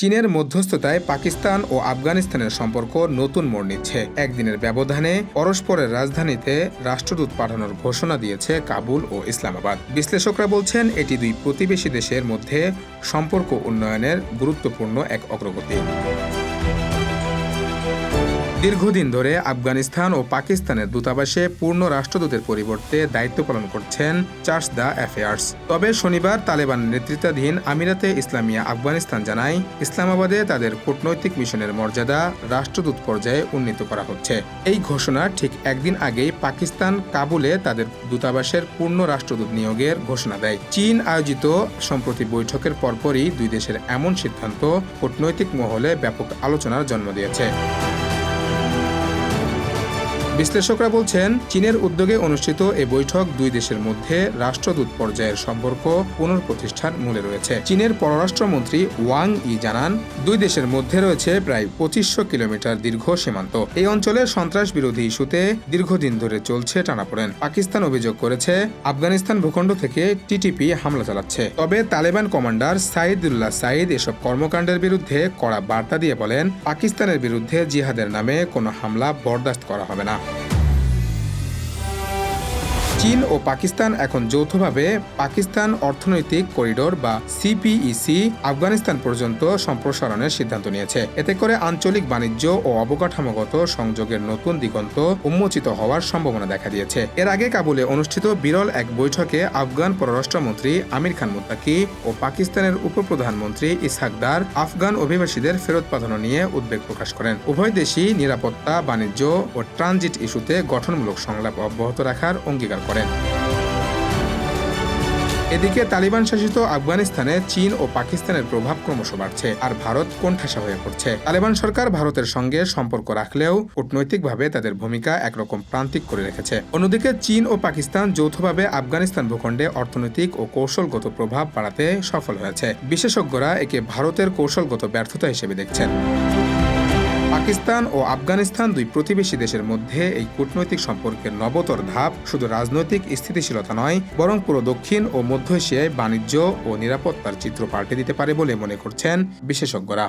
চীনের মধ্যস্থতায় পাকিস্তান ও আফগানিস্তানের সম্পর্ক নতুন মোড় নিচ্ছে। একদিনের ব্যবধানে পরস্পরের রাজধানীতে রাষ্ট্রদূত পাঠানোর ঘোষণা দিয়েছে কাবুল ও ইসলামাবাদ। বিশ্লেষকরা বলছেন, এটি দুই প্রতিবেশী দেশের মধ্যে সম্পর্ক উন্নয়নের গুরুত্বপূর্ণ এক অগ্রগতি। দীর্ঘদিন ধরে আফগানিস্তান ও পাকিস্তানের দূতাবাসে পূর্ণ রাষ্ট্রদূতের পরিবর্তে দায়িত্ব পালন করছেন চার্জ দ্য অ্যাফেয়ার্স। তবে শনিবার তালেবান নেতৃত্বাধীন আমিরাতে ইসলামিয়া আফগানিস্তান জানায়, ইসলামাবাদে তাদের কূটনৈতিক মিশনের মর্যাদা রাষ্ট্রদূত পর্যায়ে উন্নীত করা হচ্ছে। এই ঘোষণা ঠিক একদিন আগেই পাকিস্তান কাবুলে তাদের দূতাবাসের পূর্ণ রাষ্ট্রদূত নিয়োগের ঘোষণা দেয়। চীন আয়োজিত সম্প্রতি বৈঠকের পরপরই দুই দেশের এমন সিদ্ধান্ত কূটনৈতিক মহলে ব্যাপক আলোচনার জন্ম দিয়েছে। বিশ্লেষকরা বলছেন, চীনের উদ্যোগে অনুষ্ঠিত এই বৈঠক দুই দেশের মধ্যে রাষ্ট্রদূত পর্যায়ের সম্পর্ক পুনঃপ্রতিষ্ঠার মূলে রয়েছে। চীনের পররাষ্ট্রমন্ত্রী ওয়াং ই জানান, দুই দেশের মধ্যে রয়েছে প্রায় পঁচিশশো কিলোমিটার দীর্ঘ সীমান্ত। এই অঞ্চলে সন্ত্রাস বিরোধী ইস্যুতে দীর্ঘদিন ধরে চলছে টানাপোড়েন। পাকিস্তান অভিযোগ করেছে, আফগানিস্তান ভূখণ্ড থেকে টিটিপি হামলা চালাচ্ছে। তবে তালেবান কমান্ডার সাইদুল্লাহ সাইদ এসব কর্মকাণ্ডের বিরুদ্ধে কড়া বার্তা দিয়ে বলেন, পাকিস্তানের বিরুদ্ধে জিহাদের নামে কোনো হামলা বরদাস্ত করা হবে না। চীন ও পাকিস্তান এখন যৌথভাবে পাকিস্তান অর্থনৈতিক করিডোর বা সিপিইসি আফগানিস্তান পর্যন্ত সম্প্রসারণের সিদ্ধান্ত নিয়েছে। এতে করে আঞ্চলিক বাণিজ্য ও অবকাঠামোগত সংযোগের নতুন দিগন্ত উন্মোচিত হওয়ার সম্ভাবনা দেখা দিয়েছে। এর আগে কাবুলে অনুষ্ঠিত বিরল এক বৈঠকে আফগান পররাষ্ট্রমন্ত্রী আমির খান মুত্তাকি ও পাকিস্তানের উপপ্রধানমন্ত্রী ইসহাকদার আফগান অভিবাসীদের ফেরত পাঠানো নিয়ে উদ্বেগ প্রকাশ করেন। উভয় দেশই নিরাপত্তা, বাণিজ্য ও ট্রানজিট ইস্যুতে গঠনমূলক সংলাপ অব্যাহত রাখার অঙ্গীকার করেন। এদিকে তালিবান শাসিত আফগানিস্তানে চীন ও পাকিস্তানের প্রভাব ক্রমশ বাড়ছে আর ভারত কোণঠাসা হয়ে পড়ছে। তালেবান সরকার ভারতের সঙ্গে সম্পর্ক রাখলেও কূটনৈতিকভাবে তাদের ভূমিকা একরকম প্রান্তিক করে রেখেছে। অন্যদিকে চীন ও পাকিস্তান যৌথভাবে আফগানিস্তান ভূখণ্ডে অর্থনৈতিক ও কৌশলগত প্রভাব বাড়াতে সফল হয়েছে। বিশেষজ্ঞরা একে ভারতের কৌশলগত ব্যর্থতা হিসেবে দেখছেন। পাকিস্তান ও আফগানিস্তান দুই প্রতিবেশী দেশের মধ্যে এই কূটনৈতিক সম্পর্কের নবতর ধাপ শুধু রাজনৈতিক স্থিতিশীলতা নয়, বরং পুরো দক্ষিণ ও মধ্য এশিয়ায় বাণিজ্য ও নিরাপত্তার চিত্র পাল্টে দিতে পারে বলে মনে করছেন বিশেষজ্ঞরা।